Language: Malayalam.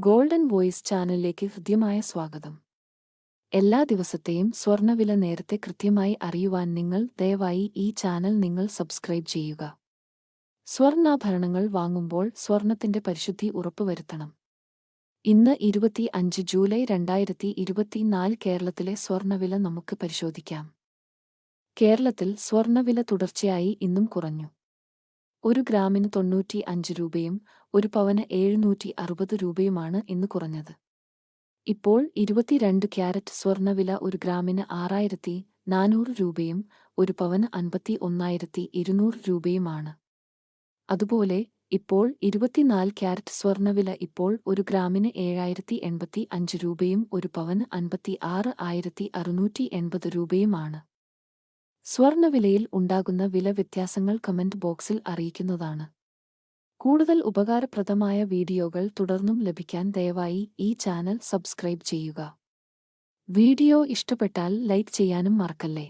ഗോൾഡൻ വോയിസ് ചാനലിലേക്ക് ഹൃദ്യമായ സ്വാഗതം. എല്ലാ ദിവസത്തെയും സ്വർണവില നേരത്തെ കൃത്യമായി അറിയുവാൻ നിങ്ങൾ ദയവായി ഈ ചാനൽ നിങ്ങൾ സബ്സ്ക്രൈബ് ചെയ്യുക. സ്വർണാഭരണങ്ങൾ വാങ്ങുമ്പോൾ സ്വർണത്തിന്റെ പരിശുദ്ധി ഉറപ്പുവരുത്തണം. ഇന്ന് ഇരുപത്തി അഞ്ച് ജൂലൈ രണ്ടായിരത്തി ഇരുപത്തിനാല് കേരളത്തിലെ സ്വർണവില നമുക്ക് പരിശോധിക്കാം. കേരളത്തിൽ സ്വർണവില തുടർച്ചയായി ഇന്നും കുറഞ്ഞു. ഒരു ഗ്രാമിന് തൊണ്ണൂറ്റി അഞ്ച് രൂപയും ഒരു പവന് എഴുന്നൂറ്റി അറുപത് രൂപയുമാണ് ഇന്ന് കുറഞ്ഞത്. ഇപ്പോൾ ഇരുപത്തിരണ്ട് ക്യാരറ്റ് സ്വർണവില ഒരു ഗ്രാമിന് ആറായിരത്തി നാനൂറ് രൂപയും ഒരു പവന് അൻപത്തി ഒന്നായിരത്തി ഇരുന്നൂറ് രൂപയുമാണ്. അതുപോലെ ഇപ്പോൾ ഇരുപത്തിനാല് ക്യാരറ്റ് സ്വർണവില ഇപ്പോൾ ഒരു ഗ്രാമിന് ഏഴായിരത്തി എൺപത്തി അഞ്ച് രൂപയും ഒരു പവന് അൻപത്തി ആറ് ആയിരത്തി അറുന്നൂറ്റി എൺപത് രൂപയുമാണ്. സ്വർണവിലയിൽ ഉണ്ടാകുന്ന വില വ്യത്യാസങ്ങൾ കമന്റ് ബോക്സിൽ അറിയിക്കുന്നതാണ്. കൂടുതൽ ഉപകാരപ്രദമായ വീഡിയോകൾ തുടർന്നും ലഭിക്കാൻ ദയവായി ഈ ചാനൽ സബ്സ്ക്രൈബ് ചെയ്യുക. വീഡിയോ ഇഷ്ടപ്പെട്ടാൽ ലൈക്ക് ചെയ്യാനും മറക്കല്ലേ?